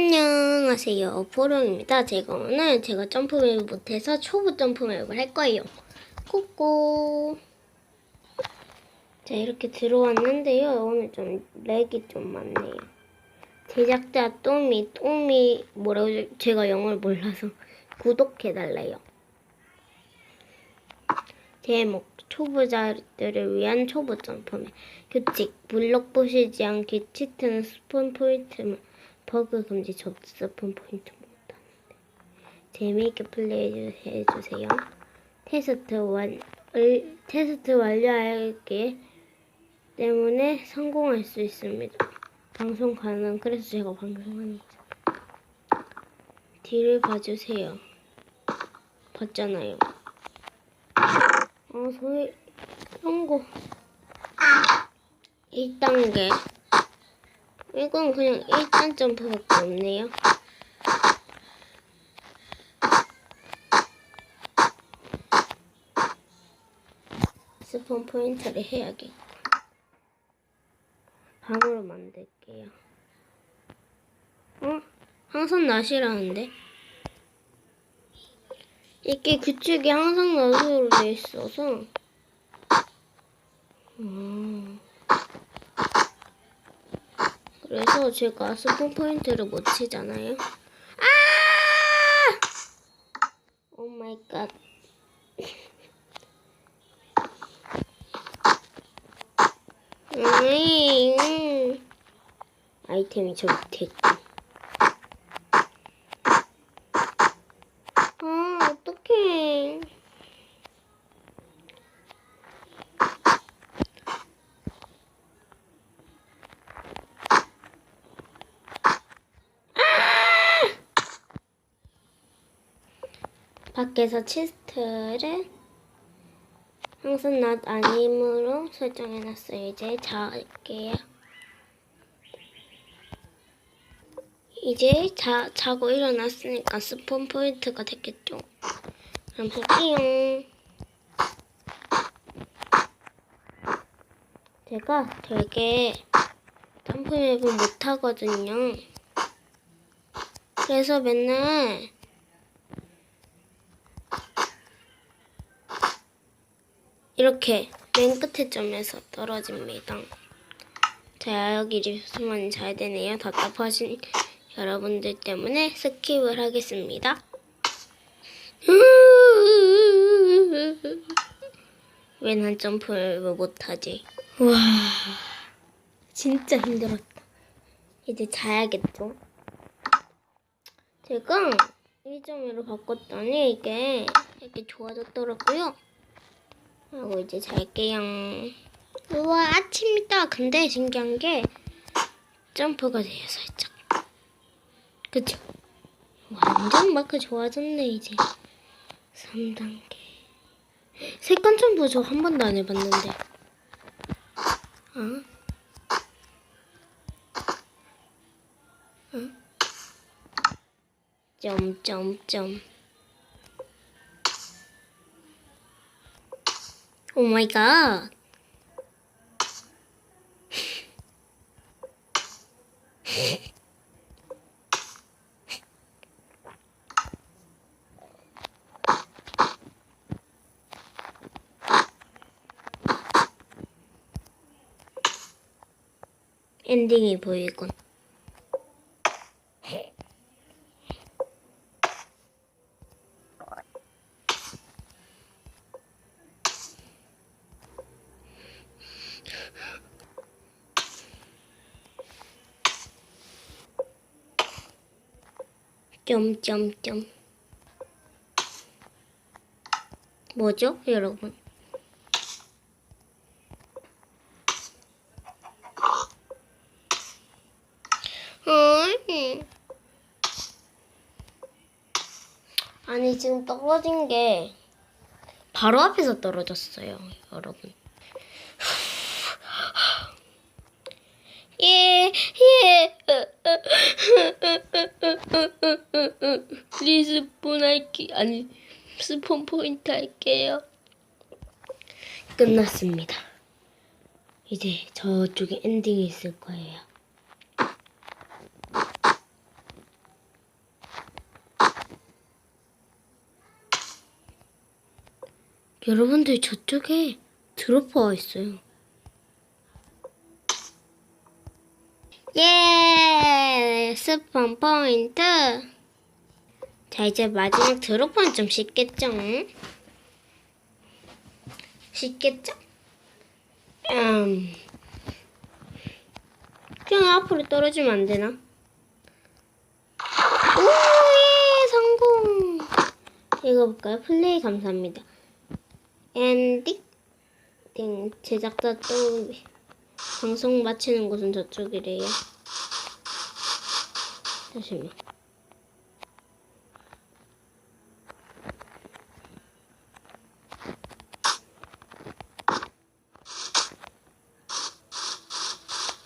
안녕하세요. 포롱입니다. 제가 오늘 제가 점프맵을 못해서 초보 점프 맵을 할 거예요. 꼬꼬. 자, 이렇게 들어왔는데요. 오늘 좀 렉이 좀 많네요. 제작자 똥미, 똥미, 뭐라고, 제가 영어를 몰라서 구독해달래요. 제목, 초보자들을 위한 초보 점프맵. 규칙, 블록 부시지 않기, 치트는 스폰 포인트만. 버그 금지 접스폰 포인트 못하는데 재미있게 플레이 해주세요. 테스트 완 을, 테스트 완료하기 때문에 성공할 수 있습니다. 방송 가능. 그래서 제가 방송하는 거죠. 뒤를 봐주세요. 봤잖아요. 어 소리 성공. 1단계. 이건 그냥 1단 점프밖에 없네요. 스폰 포인트를 해야겠고. 방으로 만들게요. 어? 항상 낫이라는데? 이게 규칙이 항상 낫으로 돼 있어서. 음. 그래서 제가 스폰 포인트를 못 치잖아요. 아! 오 마이 갓. 아이템이 저 밑에 있고. 아, 어떡해. 밖에서 치스트를 항상 낮 아님으로 설정해놨어요. 이제 자게요. 이제 자, 자고 일어났으니까 스폰 포인트가 됐겠죠. 그럼 볼게요. 제가 되게 점프맵을 못하거든요. 그래서 맨날 이렇게 맨 끝에 점에서 떨어집니다. 자, 여기 리스만 잘 되네요. 답답하신 여러분들 때문에 스킵을 하겠습니다. 왜 난 점프를 못하지? 와, 진짜 힘들었다. 이제 자야겠죠? 제가 1.1로 바꿨더니 이게 이렇게 좋아졌더라고요. 하고 이제 잘게요. 우와 아침이다. 근데 신기한 게 점프가 돼요 살짝. 그쵸? 완전 마크 좋아졌네 이제. 3단계. 색깔 점프 저 한 번도 안 해봤는데. 어? 어? 점점점. 오 마이 갓. 엔딩이 보이군. 점점점. 뭐죠, 여러분? 아니 지금 떨어진 게 바로 앞에서 떨어졌어요, 여러분. 예, 예. 리스폰 할게, 아니, 스폰 포인트 할게요. 끝났습니다. 이제 저쪽에 엔딩이 있을 거예요. 여러분들 저쪽에 드로퍼가 있어요. 스폰 포인트! 자, 이제 마지막 드로퍼는 좀 쉽겠죠? 쉽겠죠? 음. 그냥 앞으로 떨어지면 안 되나? 오, 예! 성공! 읽어볼까요? 플레이 감사합니다. 엔딩? 띵. 제작자 또 방송 마치는 곳은 저쪽이래요.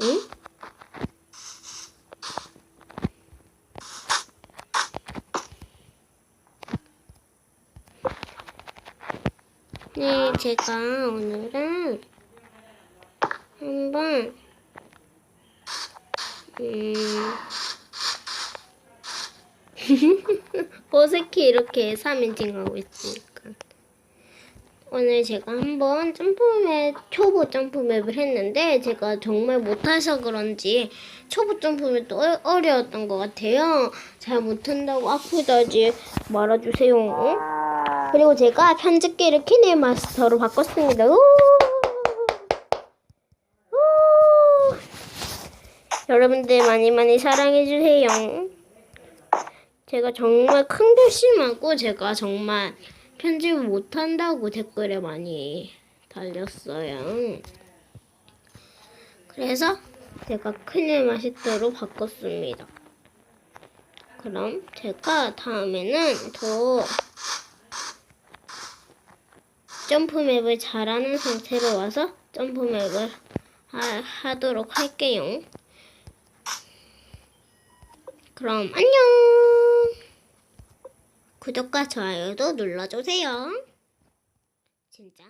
응? 네, 제가 오늘은 한번 음 어색해 이렇게 3인칭 하고 있으니까. 오늘 제가 한번 점프맵 초보 점프맵을 했는데 제가 정말 못해서 그런지 초보 점프맵도 어- 어려웠던 것 같아요. 잘 못한다고 아프다지 말아주세요. 그리고 제가 편집기를 키네마스터로 바꿨습니다! 여러분들 많이 많이 사랑해주세요. 제가 정말 큰 결심하고 제가 정말 편집을 못한다고 댓글에 많이 달렸어요. 그래서 제가 큰일 마시터로 바꿨습니다. 그럼 제가 다음에는 더 점프맵을 잘하는 상태로 와서 점프맵을 하, 하도록 할게요. 그럼 안녕. 구독과 좋아요도 눌러주세요. 진짜.